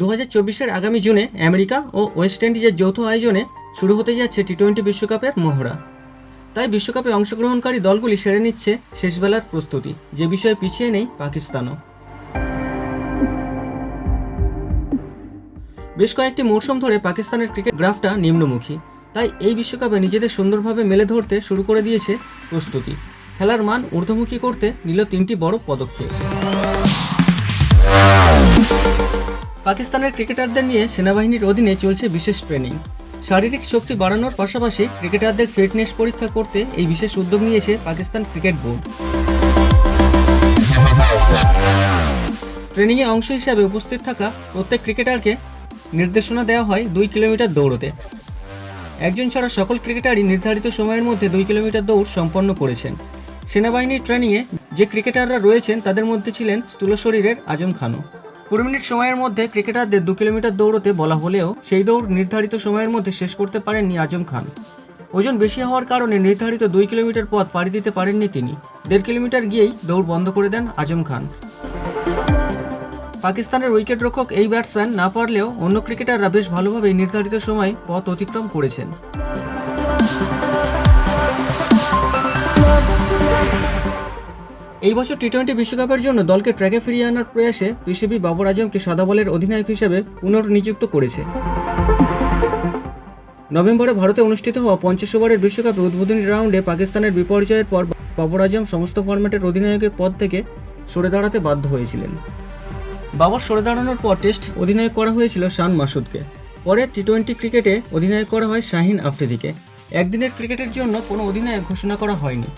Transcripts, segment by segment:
দু হাজার আগামী জুনে আমেরিকা ও ওয়েস্ট ইন্ডিজের যৌথ আয়োজনে শুরু হতে যাচ্ছে টি টোয়েন্টি বিশ্বকাপের মহড়া তাই বিশ্বকাপে অংশগ্রহণকারী দলগুলি সেরে নিচ্ছে শেষবেলার প্রস্তুতি। যে বিষয়ে পিছিয়ে নেই পাকিস্তানও। বেশ কয়েকটি মৌসুম ধরে পাকিস্তানের ক্রিকেট গ্রাফটা নিম্নমুখী। তাই এই বিশ্বকাপে নিজেদের সুন্দরভাবে মেলে ধরতে শুরু করে দিয়েছে প্রস্তুতি। খেলার মান ঊর্ধ্বমুখী করতে নিল তিনটি বড় পদক্ষেপ। পাকিস্তানের ক্রিকেটারদের নিয়ে সেনাবাহিনীর অধীনে চলছে বিশেষ ট্রেনিং। শারীরিক শক্তি বাড়ানোর পাশাপাশি ক্রিকেটারদের ফিটনেস পরীক্ষা করতে এই বিশেষ উদ্যোগ নিয়েছে পাকিস্তান ক্রিকেট বোর্ড। ট্রেনিংয়ে অংশ হিসাবে উপস্থিত থাকা প্রত্যেক ক্রিকেটারকে নির্দেশনা দেওয়া হয় দুই কিলোমিটার দৌড়তে। একজন ছাড়া সকল ক্রিকেটারই নির্ধারিত সময়ের মধ্যে দুই কিলোমিটার দৌড় সম্পন্ন করেছেন। সেনাবাহিনীর ট্রেনিংয়ে যে ক্রিকেটাররা রয়েছেন তাদের মধ্যে ছিলেন স্থূল শরীরের আজম খানও। কুড়ি মিনিট সময়ের মধ্যে ক্রিকেটারদের দু কিলোমিটার দৌড়তে বলা হলেও সেই দৌড় নির্ধারিত সময়ের মধ্যে শেষ করতে পারেননি আজম খান। ওজন বেশি হওয়ার কারণে নির্ধারিত দুই কিলোমিটার পথ পাড়ি দিতে পারেননি তিনি। দেড় কিলোমিটার গিয়েই দৌড় বন্ধ করে দেন আজম খান। পাকিস্তানের উইকেট রক্ষক এই ব্যাটসম্যান না পারলেও অন্য ক্রিকেটাররা বেশ ভালোভাবেই নির্ধারিত সময় পথ অতিক্রম করেছেন। এই বছর টি টোয়েন্টি বিশ্বকাপের জন্য দলকে ট্র্যাকে ফিরিয়ে আনার প্রয়াসে পিসিবি বাবর আজমকে সাদা বলের অধিনায়ক হিসেবে পুনর্নিযুক্ত করেছে। নভেম্বরে ভারতে অনুষ্ঠিত হওয়া পঞ্চাশ ওভারের বিশ্বকাপে উদ্বোধনী রাউন্ডে পাকিস্তানের বিপর্যয়ের পর বাবর আজম সমস্ত ফরম্যাটের অধিনায়কের পদ থেকে সরে দাঁড়াতে বাধ্য হয়েছিলেন। বাবর সরে দাঁড়ানোর পর টেস্ট অধিনায়ক করা হয়েছিল শান মাসুদকে। পরে টি টোয়েন্টি ক্রিকেটে অধিনায়ক করা হয় শাহিন আফ্রিদিকে। একদিনের ক্রিকেটের জন্য কোনো অধিনায়ক ঘোষণা করা হয়নি।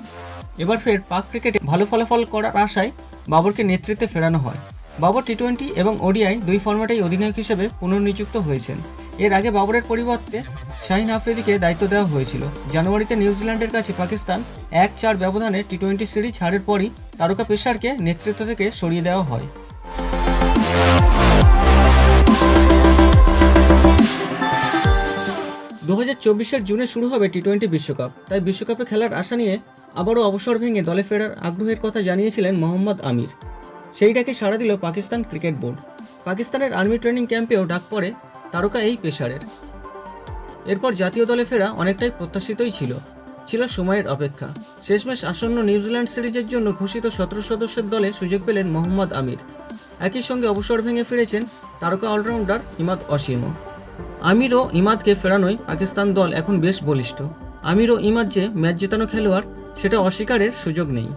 এবার ফের পাক ক্রিকেটে ভালো ফলাফল করার আশায় বাবরকে নেতৃত্বে ফেরানো হয়। বাবর টি টোয়েন্টি এবং ওডিআই দুই ফরম্যাটেই অধিনায়ক হিসেবে পুনর্নিযুক্ত হয়েছেন। এর আগে বাবরের পরিবর্তে শাহিন আফ্রিদিকে দায়িত্ব দেওয়া হয়েছিল। জানুয়ারিতে নিউজিল্যান্ডের কাছে পাকিস্তান এক চার ব্যবধানে টি টোয়েন্টি সিরিজ হারের পরই তারকা পেশারকে নেতৃত্ব থেকে সরিয়ে দেওয়া হয়। দু হাজার জুনে শুরু হবে টি টোয়েন্টি বিশ্বকাপ। তাই বিশ্বকাপে খেলার আশা নিয়ে আবারও অবসর ভেঙে দলে ফেরার আগ্রহের কথা জানিয়েছিলেন মোহাম্মদ আমির। সেইটাকে সাড়া দিল পাকিস্তান ক্রিকেট বোর্ড। পাকিস্তানের আর্মি ট্রেনিং ক্যাম্পেও ডাক পড়ে তারকা এই পেশারের। এরপর জাতীয় দলে ফেরা অনেকটাই প্রত্যাশিতই ছিল। ছিল সময়ের অপেক্ষা। শেষমেশ আসন্ন নিউজিল্যান্ড সিরিজের জন্য ঘোষিত সতেরো সদস্যের দলে সুযোগ পেলেন মোহাম্মদ আমির। একই সঙ্গে অবসর ভেঙে ফিরেছেন তারকা অলরাউন্ডার ইমাদ অসীমও। আমির ও ইমাদকে ফেরানোয় পাকিস্তান দল এখন বেশ বলিষ্ঠ। আমির ও ইমাদ যে ম্যাচ জেতানো খেলোয়াড় সেটা অস্বীকারের সুযোগ নেই।